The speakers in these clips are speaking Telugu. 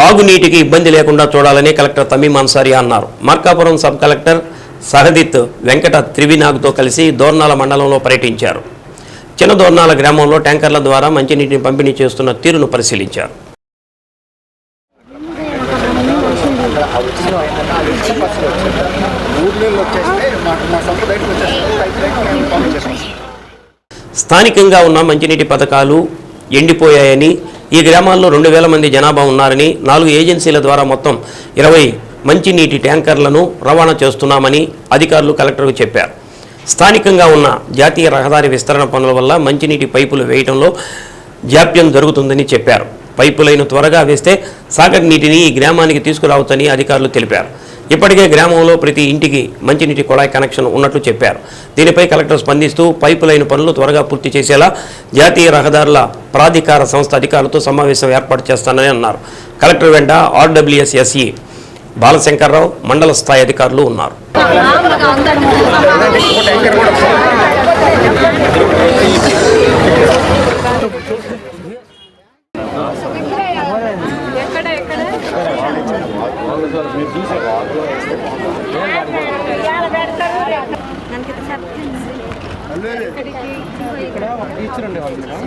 తాగునీటికి ఇబ్బంది లేకుండా చూడాలని కలెక్టర్ తమీం అన్సారి అన్నారు. మార్కాపురం సబ్ కలెక్టర్ సహదిత్ వెంకట త్రివినాగ్తో కలిసి దోర్నాల మండలంలో పర్యటించారు. చిన్న దోర్నాల గ్రామంలో ట్యాంకర్ల ద్వారా మంచినీటిని పంపిణీ చేస్తున్న తీరును పరిశీలించారు. స్థానికంగా ఉన్న మంచినీటి పథకాలు ఎండిపోయాయని ఈ గ్రామాల్లో రెండు వేల మంది జనాభా ఉన్నారని నాలుగు ఏజెన్సీల ద్వారా మొత్తం ఇరవై మంచినీటి ట్యాంకర్లను రవాణా చేస్తున్నామని అధికారులు కలెక్టర్కు చెప్పారు. స్థానికంగా ఉన్న జాతీయ రహదారి విస్తరణ పనుల వల్ల మంచినీటి పైపులు వేయడంలో జాప్యం జరుగుతుందని చెప్పారు. పైపులైన త్వరగా వేస్తే సాగర్ నీటిని ఈ గ్రామానికి తీసుకురావచ్చని అధికారులు తెలిపారు. ఇప్పటికే గ్రామంలో ప్రతి ఇంటికి మంచినీటి కుళాయి కనెక్షన్ ఉన్నట్లు చెప్పారు. దీనిపై కలెక్టర్ స్పందిస్తూ పైపు లైన్ పనులు త్వరగా పూర్తి చేసేలా జాతీయ రహదారుల ప్రాధికార సంస్థ అధికారులతో సమావేశం ఏర్పాటు చేస్తానని అన్నారు. కలెక్టర్ వెంట ఆర్డబ్ల్యూఎస్ఎస్ఈ బాలశంకర్రావు మండల స్థాయి అధికారులు ఉన్నారు. ఇక్కడ ఒక టీచర్ ఉండేవాళ్ళు మేడం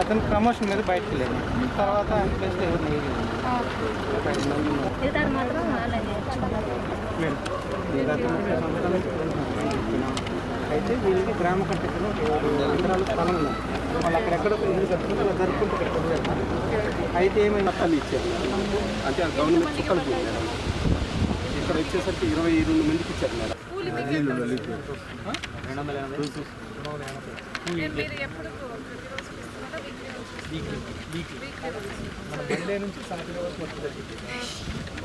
అతను ప్రమోషన్ మీద బయటకు వెళ్ళాడు తర్వాత ఆయన ప్లేస్లో ఎవరు లేదు. మేడం అయితే వీళ్ళకి గ్రామ కట్టెలో ఎకరాలు స్థలం ఉంది. వాళ్ళు అక్కడెక్కడ ఇల్లు కట్టుకుని అలా జరుపుకుంటూ కొట్టుకెళ్తారు. అయితే ఏమైనా మొత్తాలు ఇచ్చారు. అంటే ఆ గవర్నమెంట్ చుక్కలు మేడం ఇక్కడ వచ్చేసరికి ఇరవై రెండు మందికి ఇచ్చారు మేడం. వీక్లీ మన మండే నుంచి సాటర్డే వరకు